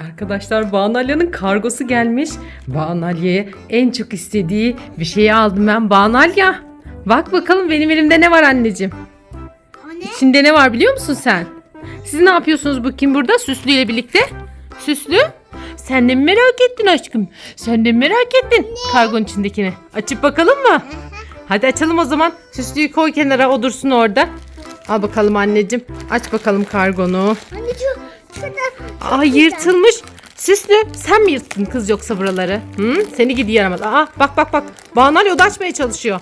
Arkadaşlar Banu Alya'nın kargosu gelmiş. Banu Alya'ya en çok istediği bir şeyi aldım ben. Banu Alya bak bakalım benim elimde ne var anneciğim. O ne? İçinde ne var biliyor musun sen? Siz ne yapıyorsunuz bakayım burada Süslü ile birlikte? Süslü sen de mi merak ettin aşkım? Sen de mi merak ettin kargonun içindekini? Açıp bakalım mı? Hadi açalım o zaman. Süslüyü koy kenara o dursun orada. Al bakalım anneciğim. Aç bakalım kargonu. Anne şu şurada. Aa yırtılmış. Süslü sen mi yırttın kız yoksa buraları? Hı? Seni gidi yaramaz. Aa bak bak bak. Banal o da açmaya çalışıyor.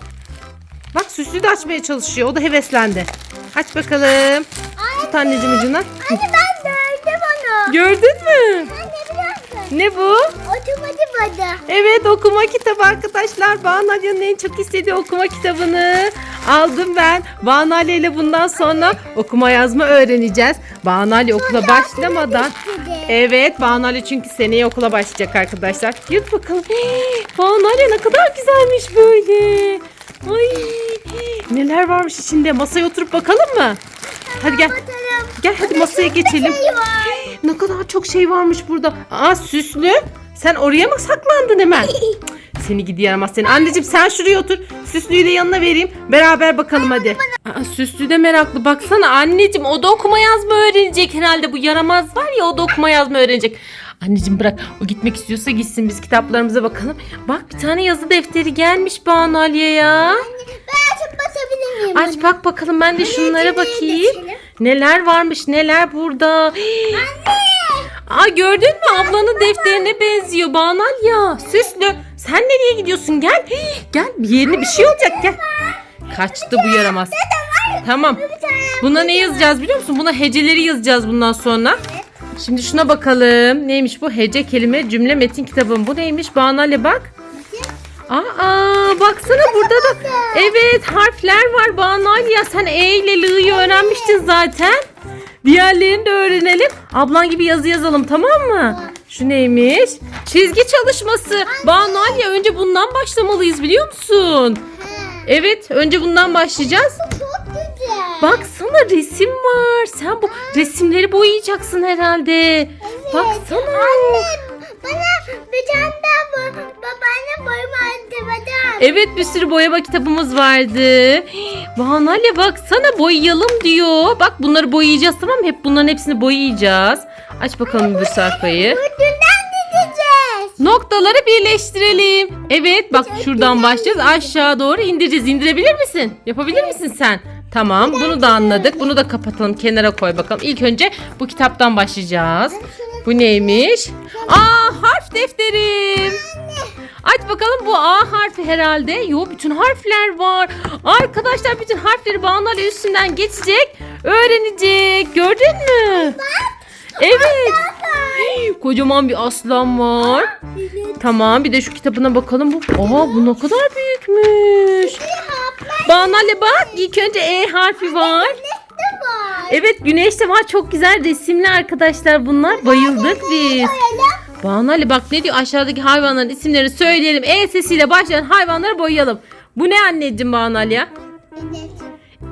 Bak Süslü de açmaya çalışıyor. O da heveslendi. Aç bakalım. Tut anneciğim ucuna. Anne ben gördüm onu. Gördün mü? Anne Ne bu? otomatik vardı. Evet okuma kitabı arkadaşlar. Banalya'nın en çok istediği okuma kitabını aldım ben. Banalya ile bundan sonra okuma yazma öğreneceğiz. Banalya okula başlamadan. Evet Banalya çünkü seneye okula başlayacak arkadaşlar. Yut bakalım. Banalya ne kadar güzelmiş böyle. Ay neler varmış içinde. Masaya oturup bakalım mı? Hadi gel. Gel hadi masaya geçelim. Şey var. Ne kadar çok şey varmış burada. Aa süslü. Sen oraya mı saklandın hemen? Seni gidi yaramaz seni. Anneciğim sen şuraya otur. Süslüyü de yanına vereyim. Beraber bakalım hadi. Aa, süslü de meraklı. Baksana anneciğim o da okuma yazma öğrenecek herhalde. Bu yaramaz var ya o da okuma yazma öğrenecek. Anneciğim bırak. O gitmek istiyorsa gitsin. Biz kitaplarımıza bakalım. Bak bir tane yazı defteri gelmiş Banu Aliye'ye. Ben açıp basabilir miyim? Aç bak bakalım ben de şunlara bakayım. Neler varmış neler burada. Aa gördün mü ablanın defterine benziyor Banal ya. Süslü sen nereye gidiyorsun gel. Gel bir yerine bir şey olacak gel. Kaçtı bu yaramaz. Tamam. Buna ne yazacağız biliyor musun? Buna heceleri yazacağız bundan sonra. Şimdi şuna bakalım. Neymiş bu? Hece kelime cümle metin kitabım. Bu neymiş? Banale bak. Aa baksana burada da evet harfler var Banal ya sen E ile L'yı öğrenmiştin zaten. Diğerlerini de öğrenelim. Ablan gibi yazı yazalım tamam mı? Şu neymiş? Çizgi çalışması. Banal ya önce bundan başlamalıyız biliyor musun? Evet önce bundan başlayacağız. Çok güzel. Baksana resim var. Sen bu resimleri boyayacaksın herhalde. Baksana. Anne Evet bir sürü boyama kitabımız vardı. Banale baksana boyayalım diyor. Bak bunları boyayacağız tamam mı? Hep bunların hepsini boyayacağız. Aç bakalım bir sayfayı. Gideceğiz. Noktaları birleştirelim. Evet bak şuradan başlayacağız. Aşağı doğru indireceğiz. İndirebilir misin? Yapabilir misin sen? Tamam bunu da anladık. Bunu da kapatalım kenara koy bakalım. İlk önce bu kitaptan başlayacağız. Bu neymiş? Aa harf defterim. Aç bakalım bu A harfi herhalde. Yo bütün harfler var. Arkadaşlar bütün harfleri bağlarla üstünden geçecek. Öğrenecek. Gördün mü? Evet. Kocaman bir aslan var. Tamam bir de şu kitabına bakalım. Bu, aa bu ne kadar büyükmüş. Banale bak ilk önce E harfi var? Evet güneş de var çok güzel resimli arkadaşlar bunlar. Bayıldık biz. Koyalım. Banale bak ne diyor aşağıdaki hayvanların isimlerini söyleyelim. E sesiyle başlayan hayvanları boyayalım. Bu ne anneciğim Banal ya? Evet.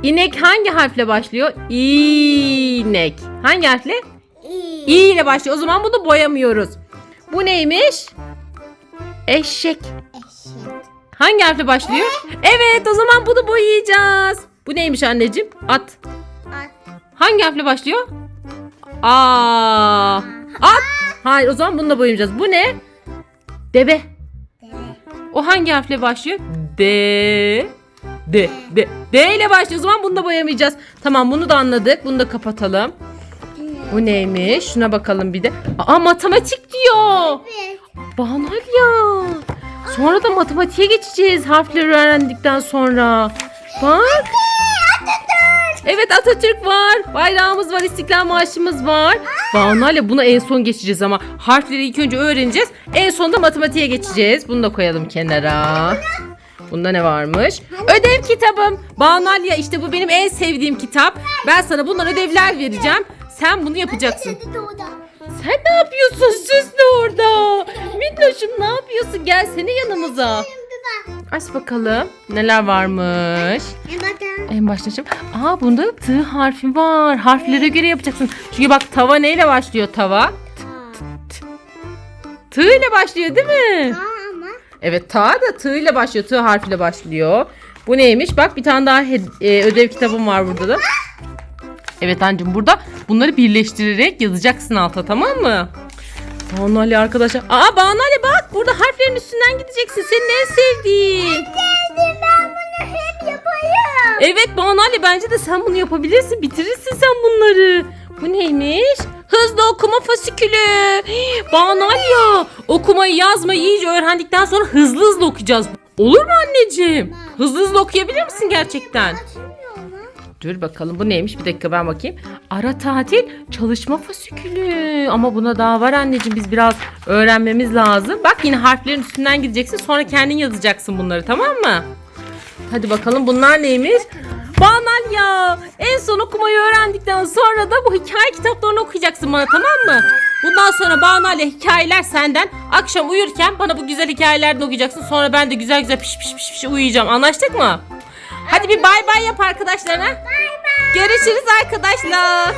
İnek hangi harfle başlıyor? İnek. Hangi harfle? İyi. İ ile başlıyor. O zaman bunu boyamıyoruz. Bu neymiş? Eşek. Eşek. Hangi harfle başlıyor? Evet o zaman bunu boyayacağız. Bu neymiş anneciğim? At. At. Hangi harfle başlıyor? A. At. Hayır o zaman bunu da boyayacağız. Bu ne? Deve. O hangi harfle başlıyor? D. D. D. D ile başlıyor. O zaman bunu da boyamayacağız. Tamam bunu da anladık. Bunu da kapatalım. Bu neymiş? Şuna bakalım bir de. Aa matematik diyor. Evet. Banal ya. Sonra da matematiğe geçeceğiz harfleri öğrendikten sonra. Bak. Evet Atatürk var. Bayrağımız var. İstiklal Marşımız var. Banal ya buna en son geçeceğiz ama harfleri ilk önce öğreneceğiz. En sonunda matematiğe geçeceğiz. Bunu da koyalım kenara. Bunda ne varmış? Ödev kitabım. Banal ya işte bu benim en sevdiğim kitap. Ben sana bundan ödevler vereceğim. Sen bunu yapacaksın. Sen ne yapıyorsun süslü orada? Minnoşum ne yapıyorsun? Gelsene yanımıza. Aç bakalım. Neler varmış. En başta şimdi. Aa bunda T harfi var. Harflere göre yapacaksın. Çünkü bak tava neyle başlıyor tava? T. İle başlıyor değil mi? Evet ta da tığ ile başlıyor. Tığ harfiyle başlıyor. Bu neymiş? Bak bir tane daha e, ödev kitabım var burada da. Evet anneciğim burada bunları birleştirerek yazacaksın alta tamam mı? Banu Ali arkadaşlar. Aa Banu Ali bak burada harflerin üstünden gideceksin. Senin en sevdiğin. Sevdim ben bunu hep yapayım. Evet Banu Ali bence de sen bunu yapabilirsin. Bitirirsin sen bunları. Bu neymiş? Hızlı okuma fasikülü. Banu Ali ya. Okumayı yazmayı iyice öğrendikten sonra hızlı hızlı okuyacağız. Olur mu anneciğim? Hızlı hızlı okuyabilir misin gerçekten? Dur bakalım bu neymiş? Bir dakika ben bakayım. Ara tatil çalışma fasikülü. Ama buna daha var anneciğim. Biz biraz öğrenmemiz lazım. Bak yine harflerin üstünden gideceksin. Sonra kendin yazacaksın bunları tamam mı? Hadi bakalım bunlar neymiş? Banal ya. En son okumayı öğrendikten sonra da bu hikaye kitaplarını okuyacaksın bana tamam mı? Bundan sonra Banal ya hikayeler senden. Akşam uyurken bana bu güzel hikayelerden okuyacaksın. Sonra ben de güzel güzel piş piş piş piş uyuyacağım. Anlaştık mı? Hadi bir bay bay yap arkadaşlarına. Görüşürüz arkadaşlar.